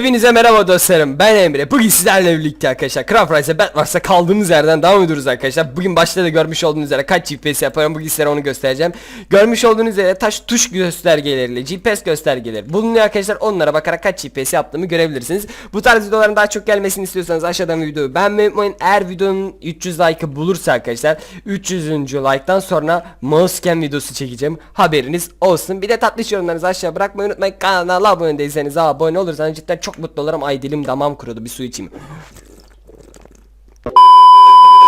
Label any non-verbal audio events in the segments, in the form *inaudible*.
Hepinize merhaba dostlarım. Ben Emre. Bugün sizlerle birlikte arkadaşlar Craft Rise'e bet varsa kaldığımız yerden devam ediyoruz arkadaşlar. Bugün başta da görmüş olduğunuz üzere kaç GPS yaparım bugün size onu göstereceğim. Görmüş olduğunuz üzere taş tuş göstergeleriyle GPS göstergeleri bulunuyor arkadaşlar. Onlara bakarak kaç GPS yaptığımı görebilirsiniz. Bu tarz videoların daha çok gelmesini istiyorsanız aşağıdan videoyu beğenmeyi unutmayın. Eğer videonun 300 like'ı bulursa arkadaşlar 300. like'dan sonra mousecam videosu çekeceğim. Haberiniz olsun. Bir de tatlış yorumlarınızı aşağı bırakmayı unutmayın. Kanala abone değilseniz abone olursanız cidden çok mutlu olurum. Ay dilim damağım kurudu bir su içeyim.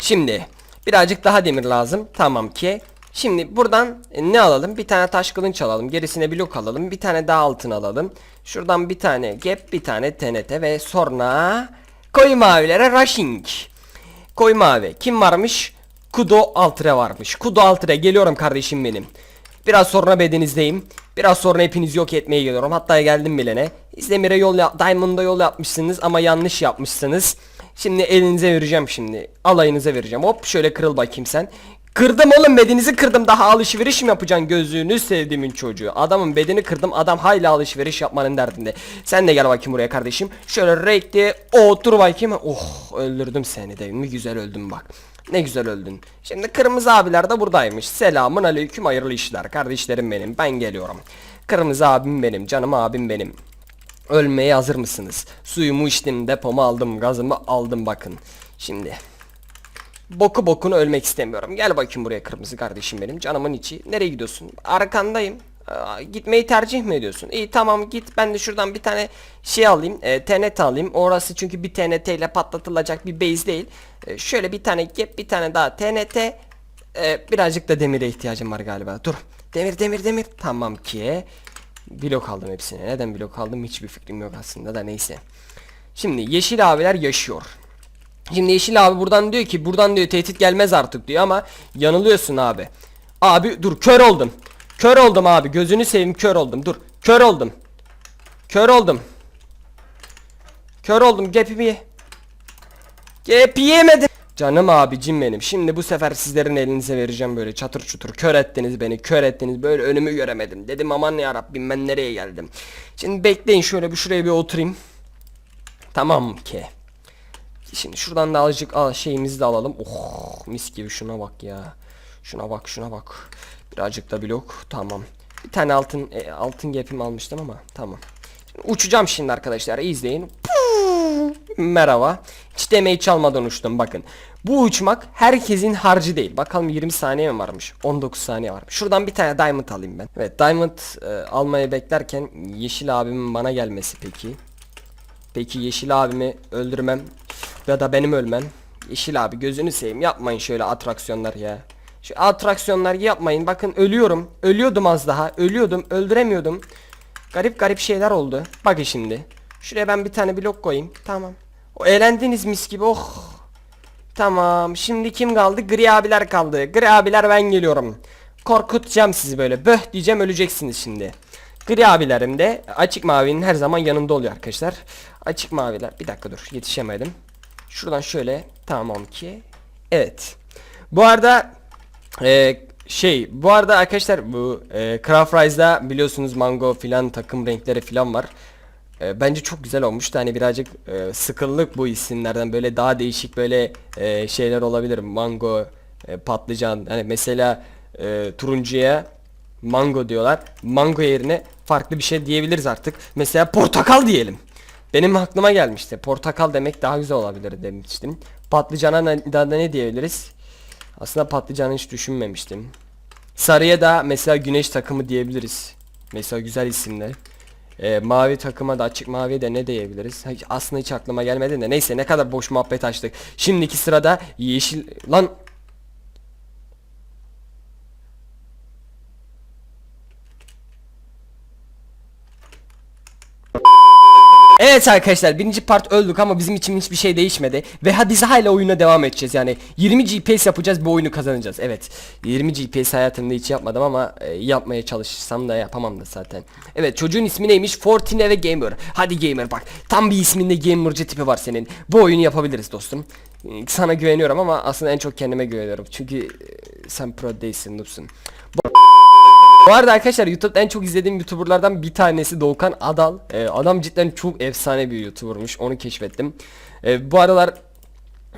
Şimdi birazcık daha demir lazım. Tamam ki. Şimdi buradan e, ne alalım? Bir tane taş kılınç alalım. Gerisine blok alalım. Bir tane daha altın alalım. Şuradan bir tane gap bir tane TNT ve sonra koyu mavilere rushing. Koyu mavi. Kim varmış? Kudo Altre varmış. Kudo Altre geliyorum kardeşim benim. Biraz sonra bedenizdeyim. Biraz sonra hepinizi yok etmeye geliyorum. Hatta geldim bilene. İzdemir'e yol yap Diamond'a yol yapmışsınız ama yanlış yapmışsınız. Şimdi elinize vereceğim şimdi. Alayınıza vereceğim. Hop şöyle kırıl bakayım sen. Kırdım oğlum bedenizi kırdım. Daha alışveriş mi yapacaksın gözlüğünü sevdiğimin çocuğu. Adamın bedeni kırdım. Adam hala alışveriş yapmanın derdinde. Sen de gel bakayım buraya kardeşim. Şöyle raid diye otur bakayım. Oh öldürdüm seni de. Mi güzel öldüm bak. Ne güzel öldün. Şimdi kırmızı abiler de buradaymış. Selamun aleyküm hayırlı işler kardeşlerim benim. Ben geliyorum. Kırmızı abim benim. Canım abim benim. Ölmeye hazır mısınız? Suyumu içtim, depomu aldım, gazımı aldım bakın. Şimdi boku bokunu ölmek istemiyorum. Gel bakayım buraya kırmızı kardeşim benim. Canımın içi. Nereye gidiyorsun? Arkandayım. Aa, gitmeyi tercih mi ediyorsun? İyi tamam git. Ben de şuradan bir tane şey alayım. E, TNT alayım. Orası çünkü bir TNT ile patlatılacak bir base değil. E, şöyle bir tane gap, bir tane daha TNT. E, birazcık da demire ihtiyacım var galiba. Dur. Demir demir demir. Tamam ki. Blok aldım hepsine. Neden blok aldım hiçbir fikrim yok aslında da neyse. Şimdi yeşil abiler yaşıyor. Şimdi Yeşil abi buradan diyor ki buradan diyor tehdit gelmez artık diyor ama yanılıyorsun abi. Abi dur kör oldum. Kör oldum abi gözünü seveyim kör oldum dur. Kör oldum. Kör oldum. Kör oldum gapimi. Gap yemedim. Canım abicim benim. Şimdi bu sefer sizlerin elinize vereceğim böyle çatır çutur. Kör ettiniz beni. Kör ettiniz. Böyle önümü göremedim. Dedim aman ya Rabbim ben nereye geldim. Şimdi bekleyin şöyle bir şuraya bir oturayım. Tamam ki. Şimdi şuradan da azıcık al şeyimizi de alalım. Oh mis gibi şuna bak ya. Şuna bak şuna bak. Birazcık da blok. Tamam. Bir tane altın e, altın gap'im almıştım ama tamam. Şimdi uçacağım şimdi arkadaşlar. izleyin. Merhaba. Hiç demeyi çalmadan uçtum bakın. Bu uçmak herkesin harcı değil. Bakalım 20 saniye mi varmış? 19 saniye varmış. Şuradan bir tane diamond alayım ben. Evet diamond e, almayı beklerken yeşil abimin bana gelmesi peki. Peki Yeşil abimi öldürmem ya da benim ölmem. Yeşil abi gözünü seveyim yapmayın şöyle atraksiyonlar ya. Şu atraksiyonlar yapmayın. Bakın ölüyorum. Ölüyordum az daha. Ölüyordum. Öldüremiyordum. Garip garip şeyler oldu. Bakın şimdi. Şuraya ben bir tane blok koyayım. Tamam. O eğlendiniz mis gibi. Oh. Tamam. Şimdi kim kaldı? Gri abiler kaldı. Gri abiler ben geliyorum. Korkutacağım sizi böyle. Böh diyeceğim öleceksiniz şimdi. Gri abilerim de açık mavinin her zaman yanında oluyor arkadaşlar. Açık maviler. Bir dakika dur yetişemedim. Şuradan şöyle tamam ki. Evet. Bu arada e, şey bu arada arkadaşlar bu e, Craft Rise'da biliyorsunuz mango filan takım renkleri filan var. E, bence çok güzel olmuş. Hani birazcık e, sıkıldık bu isimlerden. Böyle daha değişik böyle e, şeyler olabilir. Mango, e, patlıcan. Hani mesela e, turuncuya mango diyorlar. Mango yerine farklı bir şey diyebiliriz artık. Mesela portakal diyelim. Benim aklıma gelmişti. Portakal demek daha güzel olabilir demiştim. Patlıcana ne, ne diyebiliriz? Aslında patlıcanı hiç düşünmemiştim. Sarıya da mesela güneş takımı diyebiliriz. Mesela güzel isimler. Ee, mavi takıma da açık maviye de ne diyebiliriz? Aslında hiç aklıma gelmedi de neyse ne kadar boş muhabbet açtık. Şimdiki sırada yeşil lan Evet arkadaşlar birinci part öldük ama bizim için hiçbir şey değişmedi. Ve hadi hala oyuna devam edeceğiz. Yani 20 GPS yapacağız bu oyunu kazanacağız. Evet 20 GPS hayatımda hiç yapmadım ama e, yapmaya çalışsam da yapamam da zaten. Evet çocuğun ismi neymiş? Fortine ve Gamer. Hadi Gamer bak tam bir isminde gamerci tipi var senin. Bu oyunu yapabiliriz dostum. E, Sana güveniyorum ama aslında en çok kendime güveniyorum. Çünkü e, sen pro değilsin noobsun Bu arada arkadaşlar YouTube'da en çok izlediğim YouTuber'lardan bir tanesi Doğukan Adal. Ee, adam cidden çok efsane bir YouTuber'mış. Onu keşfettim. Ee, bu aralar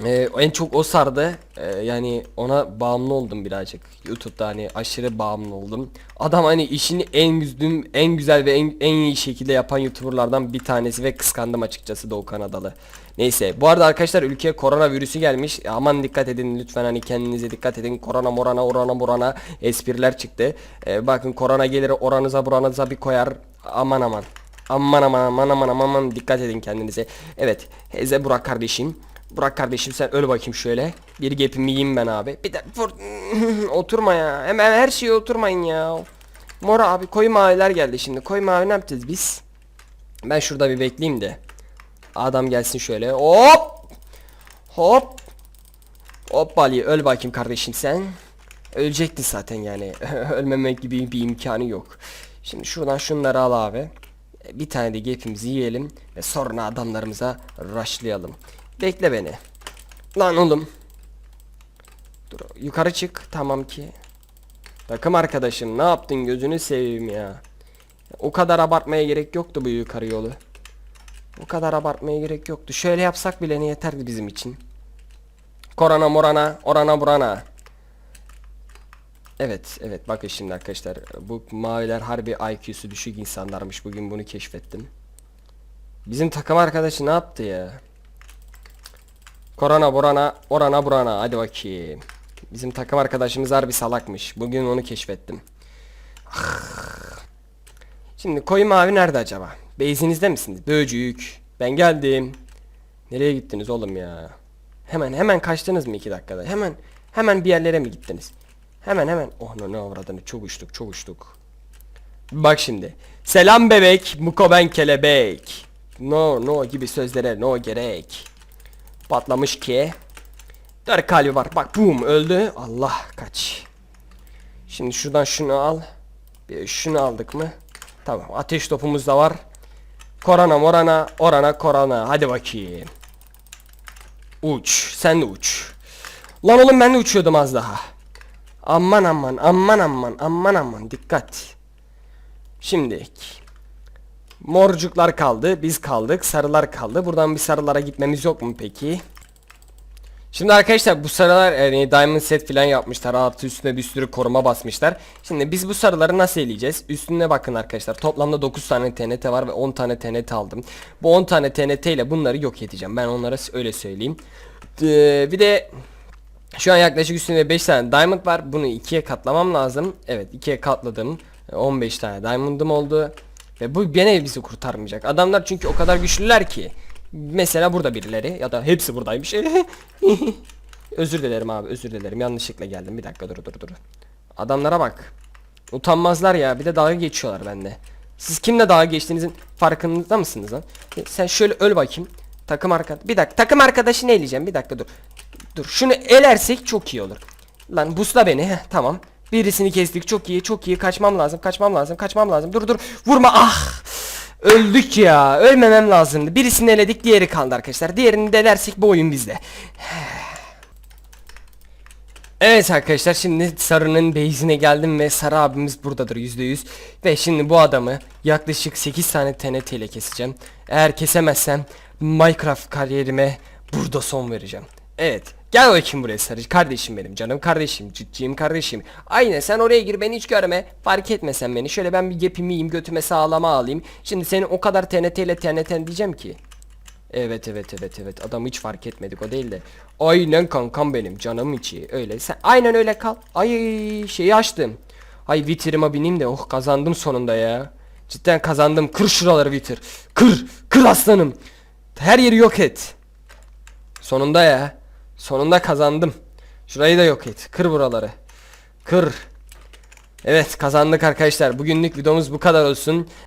e, en çok o sardı. Ee, yani ona bağımlı oldum birazcık. YouTube'da hani aşırı bağımlı oldum. Adam hani işini en güzgün, en güzel ve en, en iyi şekilde yapan YouTuber'lardan bir tanesi ve kıskandım açıkçası Doğukan Adal'ı. Neyse bu arada arkadaşlar ülkeye korona virüsü gelmiş. Aman dikkat edin lütfen hani kendinize dikkat edin. Korona morana orana morana espriler çıktı. Ee, bakın korona gelir oranıza buranıza bir koyar. Aman aman. Aman aman aman aman aman aman dikkat edin kendinize. Evet Heze Burak kardeşim. Burak kardeşim sen öl bakayım şöyle. Bir gepimi yiyeyim ben abi. Bir de vur. *laughs* oturma ya. Hemen her şeye oturmayın ya. Mora abi koyu maviler geldi şimdi. Koyu mavi ne yapacağız biz? Ben şurada bir bekleyeyim de. Adam gelsin şöyle. Hop. Hop. Hop Bali öl bakayım kardeşim sen. Ölecektin zaten yani. *laughs* Ölmemek gibi bir imkanı yok. Şimdi şuradan şunları al abi. Bir tane de gepimizi yiyelim ve sonra adamlarımıza rushlayalım. Bekle beni. Lan oğlum. Dur yukarı çık tamam ki. Takım arkadaşım ne yaptın gözünü seveyim ya. O kadar abartmaya gerek yoktu bu yukarı yolu. O kadar abartmaya gerek yoktu. Şöyle yapsak bile ne yeterdi bizim için. Korana morana, orana burana. Evet, evet bakın şimdi arkadaşlar. Bu maviler harbi IQ'su düşük insanlarmış. Bugün bunu keşfettim. Bizim takım arkadaşı ne yaptı ya? Korana burana, orana burana. Hadi bakayım. Bizim takım arkadaşımız harbi salakmış. Bugün onu keşfettim. Şimdi koyu mavi nerede acaba? Beyzinizde misiniz? Böcük. Ben geldim. Nereye gittiniz oğlum ya? Hemen hemen kaçtınız mı iki dakikada? Hemen hemen bir yerlere mi gittiniz? Hemen hemen. Oh no ne avradını çok uçtuk çok uçtuk. Bak şimdi. Selam bebek. Muko ben kelebek. No no gibi sözlere no gerek. Patlamış ki. Dört kalbi var. Bak boom öldü. Allah kaç. Şimdi şuradan şunu al. Bir şunu aldık mı? Tamam ateş topumuz da var. Korana morana orana korana. Hadi bakayım. Uç. Sen de uç. Lan oğlum ben de uçuyordum az daha. Aman aman aman aman aman aman dikkat. Şimdi morcuklar kaldı biz kaldık sarılar kaldı buradan bir sarılara gitmemiz yok mu peki? Şimdi arkadaşlar bu sarılar yani diamond set falan yapmışlar artı üstüne bir sürü koruma basmışlar. Şimdi biz bu sarıları nasıl eleyeceğiz? Üstüne bakın arkadaşlar toplamda 9 tane TNT var ve 10 tane TNT aldım. Bu 10 tane TNT ile bunları yok edeceğim ben onlara öyle söyleyeyim. Ee, bir de şu an yaklaşık üstünde 5 tane diamond var. Bunu ikiye katlamam lazım. Evet ikiye katladım. 15 tane diamond'ım oldu. Ve bu gene bizi kurtarmayacak. Adamlar çünkü o kadar güçlüler ki. Mesela burada birileri ya da hepsi buradaymış. *laughs* özür dilerim abi özür dilerim. Yanlışlıkla geldim. Bir dakika dur dur dur. Adamlara bak. Utanmazlar ya. Bir de dalga geçiyorlar bende. Siz kimle dalga geçtiğinizin farkında mısınız lan? Sen şöyle öl bakayım. Takım arkadaş. Bir dakika. Takım arkadaşını eleyeceğim. Bir dakika dur. Dur. Şunu elersek çok iyi olur. Lan busla beni. Heh, tamam. Birisini kestik. Çok iyi. Çok iyi. Kaçmam lazım. Kaçmam lazım. Kaçmam lazım. Dur dur. Vurma. Ah. Öldük ya. Ölmemem lazımdı. Birisini eledik. Diğeri kaldı arkadaşlar. Diğerini de elersek bu oyun bizde. Evet arkadaşlar şimdi Sarı'nın base'ine geldim ve Sarı abimiz buradadır %100 Ve şimdi bu adamı yaklaşık 8 tane TNT ile keseceğim Eğer kesemezsem Minecraft kariyerime burada son vereceğim Evet gel bakayım buraya Sarı kardeşim benim canım kardeşim cücciyim kardeşim. Aynen sen oraya gir beni hiç görme. Fark etmesen beni. Şöyle ben bir gepimi yiyeyim götüme sağlama alayım. Şimdi senin o kadar TNT ile TNT diyeceğim ki. Evet evet evet evet. Adam hiç fark etmedik o değil de. Aynen kankam benim canım içi. Öyle. Sen aynen öyle kal. Ay şeyi açtım. Ay vitirime bineyim de oh kazandım sonunda ya. Cidden kazandım. Kır şuraları vitir. Kır kır aslanım. Her yeri yok et. Sonunda ya Sonunda kazandım. Şurayı da yok et. Kır buraları. Kır. Evet kazandık arkadaşlar. Bugünlük videomuz bu kadar olsun